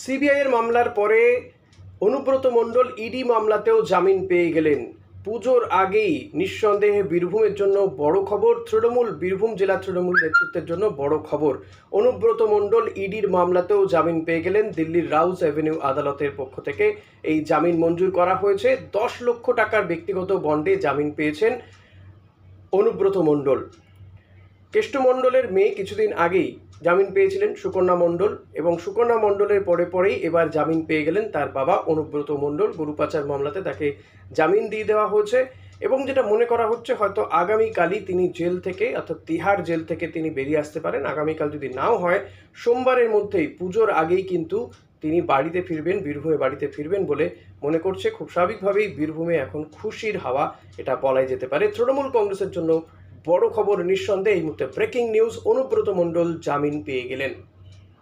সিবিআইয়ের মামলার পরে অনুব্রত মণ্ডল ইডি মামলাতেও জামিন পেয়ে গেলেন। পুজোর আগেই নিঃসন্দেহে বীরভূমের জন্য বড় খবর, তৃণমূল, বীরভূম জেলা তৃণমূল নেতৃত্বের জন্য বড় খবর। অনুব্রত মণ্ডল ইডির মামলাতেও জামিন পেয়ে গেলেন দিল্লির রাউজ অ্যাভিনিউ আদালতের পক্ষ থেকে। এই জামিন মঞ্জুর করা হয়েছে। দশ লক্ষ টাকার ব্যক্তিগত বন্ডে জামিন পেয়েছেন অনুব্রত মণ্ডল। কেষ্টমণ্ডলের মেয়ে কিছুদিন আগেই জামিন পেয়েছিলেন সুকন্যা মণ্ডল এবং সুকন্যা মণ্ডলের পরে পরেই এবার জামিন পেয়ে গেলেন তার বাবা অনুব্রত মণ্ডল। গরু পাচার মামলাতে তাকে জামিন দিয়ে দেওয়া হয়েছে এবং যেটা মনে করা হচ্ছে হয়তো আগামীকালই তিনি জেল থেকে অর্থাৎ তিহার জেল থেকে তিনি বেরিয়ে আসতে পারেন। আগামীকাল যদি নাও হয়, সোমবারের মধ্যেই পুজোর আগেই কিন্তু তিনি বাড়িতে ফিরবেন, বীরভূমে বাড়িতে ফিরবেন বলে মনে করছে। খুব স্বাভাবিকভাবেই বীরভূমে এখন খুশির হাওয়া, এটা বলাই যেতে পারে। তৃণমূল কংগ্রেসের জন্য বড় খবর নিঃসন্দেহে এই মুহূর্তে ব্রেকিং নিউজ অনুব্রত মণ্ডল জামিন পেয়ে গেলেন।